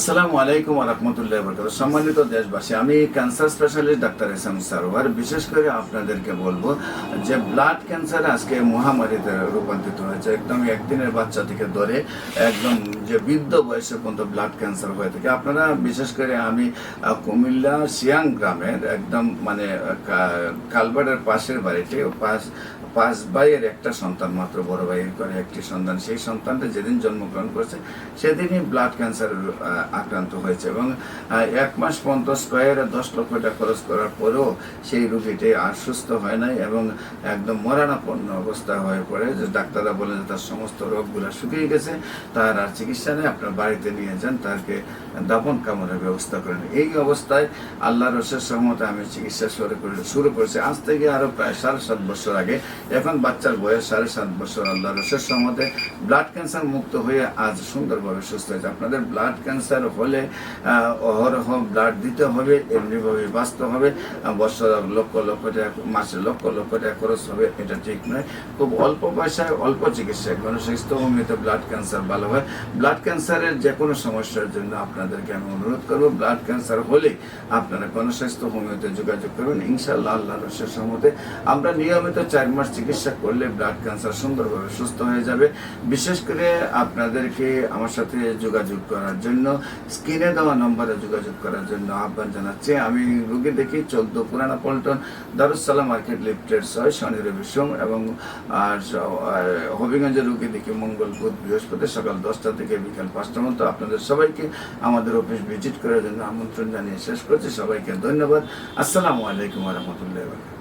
আসসালামু আলাইকুম রহমতুল্লাহ বরকাত সম্মানিত দেশবাসী, আমি cancer specialist doctor S M Sarwar. বিশেষ করে আপনাদেরকে বলব যে ব্লাড ক্যান্সার আজকে মহামারীতে রূপান্তরিত হয়েছে। একদম একদিনের বাচ্চা থেকে ধরে একদম যে বৃদ্ধ বয়সে পর্যন্ত ব্লাড ক্যান্সার হয়ে থাকে। আপনারা বিশেষ করে আমি কুমিল্লা সিয়াং গ্রামের একদম মানে কালবাড়ের পাশের বাড়িতে পাশ পাঁচ ভাইয়ের একটা সন্তান, মাত্র বড় ভাইয়ের করে একটি সন্তান। সেই সন্তানটা যেদিন জন্মগ্রহণ করেছে, সেদিনই ব্লাড ক্যান্সার আক্রান্ত হয়েছে এবং এক মাস পর্যন্ত স্কোয়ারে দশ লক্ষ টাকা খরচ করার পরেও সেই রোগীটি আর সুস্থ হয় নাই এবং একদম মরণাপন্ন অবস্থা হয়ে পড়ে। যে ডাক্তাররা বলেন যে তার সমস্ত রোগগুলো শুকিয়ে গেছে, তার আর চিকিৎসা নেই, আপনার বাড়িতে নিয়ে যান তাকে দাপন কামড়ের ব্যবস্থা করেন। এই অবস্থায় আল্লাহ রসের সহমতে আমি চিকিৎসা শুরু করে, শুরু করেছি। আজ থেকে আরও প্রায় সাড়ে সাত বছর আগে, এখন বাচ্চার বয়স সাড়ে সাত বছর। আল্লাহ রসের সহমতে ব্লাড ক্যান্সার মুক্ত হয়ে আজ সুন্দরভাবে সুস্থ হয়েছে। আপনাদের ব্লাড ক্যান্সার হলে আহ, অহরহ ব্লাড দিতে হবে এমনিভাবে বাঁচতে হবে। বছর লক্ষ লক্ষ টাকা মাসে লক্ষ লক্ষ টাকা খরচ হবে এটা ঠিক নয়। খুব অল্প পয়সায় অল্প চিকিৎসায় গণস্বাস্থ্য হোমিওতে ব্লাড ক্যান্সার ভালো হয়। ব্লাড ক্যান্সারের যে কোনো সমস্যার জন্য আপনাদেরকে আমি অনুরোধ করব ব্লাড ক্যান্সার হলে আপনারা গণস্বাস্থ্য হোমিওতে যোগাযোগ করবেন। ইনশাল্লাহ আল্লাহ রসের সম্মতে আমরা নিয়মিত চার মাস চিকিৎসা করলে ব্লাড ক্যান্সার সুন্দরভাবে সুস্থ হয়ে যাবে। বিশেষ করে আপনাদেরকে আমার সাথে যোগাযোগ করার জন্য স্ক্রিনে দেওয়া নম্বরে যোগাযোগ করার জন্য আহ্বান জানাচ্ছি। আমি রুগী দেখি, চোদ্দ পুরানা পল্টন দারুসালাম মার্কেট লিফটের ছয়, শনি রবি সোম এবং হবিগঞ্জের রুগী দেখি মঙ্গল বুধ বৃহস্পতি সকাল দশটা থেকে বিকাল পাঁচটা মতো। আপনাদের সবাইকে আমাদের অফিস ভিজিট করার জন্য আমন্ত্রণ জানিয়ে শেষ করছি। সবাইকে ধন্যবাদ। আসসালামু আলাইকুম রহমতুল্লাহ